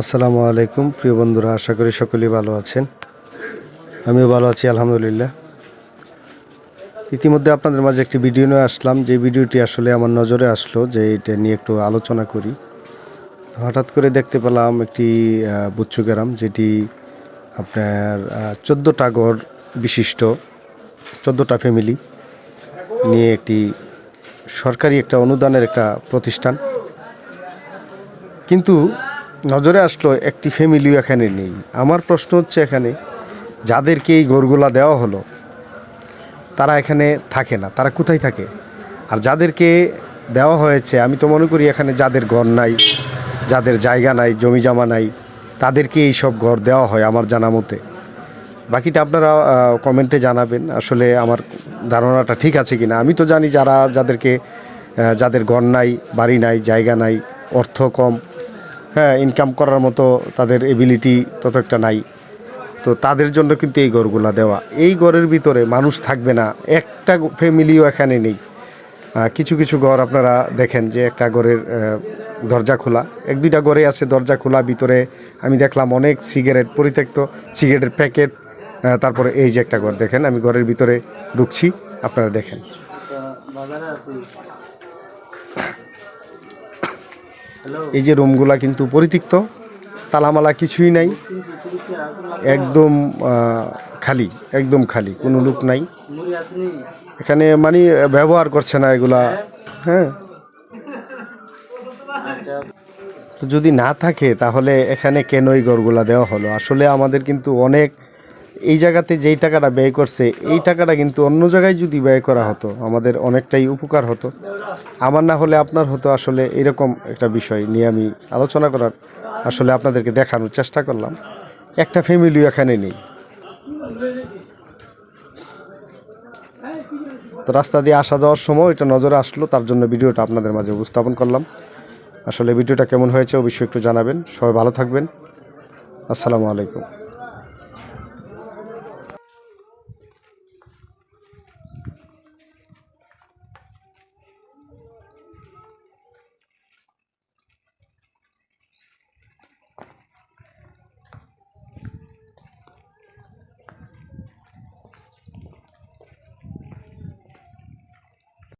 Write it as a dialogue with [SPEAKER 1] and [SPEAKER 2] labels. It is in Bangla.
[SPEAKER 1] আসসালামু আলাইকুম প্রিয় বন্ধুরা আশা করি সকলেই ভালো আছেন। আমিও ভালো আছি আলহামদুলিল্লাহ। ইতিমধ্যে আপনাদের মাঝে একটি ভিডিও নিয়ে আসলাম। যে ভিডিওটি আসলে আমার নজরে আসলো যে এটা নিয়ে একটু আলোচনা করি। হঠাৎ করে দেখতে পেলাম একটি আহ, বুচ্চু গ্রাম যেটি আপনার চোদ্দোটা ঘর বিশিষ্ট চোদ্দোটা ফ্যামিলি নিয়ে একটি সরকারি একটা অনুদানের একটা প্রতিষ্ঠান। কিন্তু নজরে আসলো একটি ফ্যামিলিও এখানে নেই। আমার প্রশ্ন হচ্ছে এখানে, যাদেরকে এই ঘরগুলা দেওয়া হলো, তারা এখানে থাকে না, তারা কোথায় থাকে? আর যাদেরকে দেওয়া হয়েছে, আমি তো মনে করি এখানে যাদের ঘর নাই, যাদের জায়গা নাই, জমি জমা নাই, তাদেরকে এই সব ঘর দেওয়া হয় আমার জানা মতে। বাকিটা আপনারা কমেন্টে জানাবেন, আসলে আমার ধারণাটা ঠিক আছে কি না আমি তো জানি যারা, যাদেরকে যাদের ঘর নাই, বাড়ি নাই, জায়গা নাই, অর্থ কম হ্যাঁ ইনকাম করার মতো তাদের এবিলিটি তত একটা নাই। তো তাদের জন্য কিন্তু এই ঘরগুলা দেওয়া। এই ঘরের ভিতরে মানুষ থাকবে না। একটা ফ্যামিলিও এখানে নেই। কিছু কিছু ঘর আপনারা দেখেন যে একটা ঘরের দরজা খোলা। এক, দুইটা ঘরে আছে দরজা খোলা, ভিতরে আমি দেখলাম অনেক সিগারেট পরিত্যক্ত। সিগারেটের প্যাকেট তারপরে এই যে একটা ঘর দেখেন, আমি ঘরের ভিতরে ঢুকছি, আপনারা দেখেন। এই যে রুমগুলা কিন্তু পরিত্যক্ত তালামালা কিছুই নাই একদম খালি একদম খালি কোনো লোক নাই। এখানে মানে ব্যবহার করছে না এগুলা হ্যাঁ। তো যদি না থাকে তাহলে এখানে কেন এই ঘরগুলা দেওয়া হলো? আসলে আমাদের কিন্তু অনেক এই জায়গাতে যেই টাকাটা ব্যয় করছে, এই টাকাটা কিন্তু অন্য জায়গায় যদি ব্যয় করা হতো, আমাদের অনেকটাই উপকার হতো। আমার না হলে আপনার হতো আসলে এরকম একটা বিষয় নিয়ে আমি আলোচনা করার আসলে আপনাদেরকে দেখানোর চেষ্টা করলাম। একটা ফ্যামিলিও এখানে নেই। তো রাস্তা দিয়ে আসা যাওয়ার সময় এটা নজরে আসলো, তার জন্য ভিডিওটা আপনাদের মাঝে উপস্থাপন করলাম। আসলে ভিডিওটা কেমন হয়েছে অবশ্যই একটু জানাবেন। সবাই ভালো থাকবেন। আসসালামু আলাইকুম।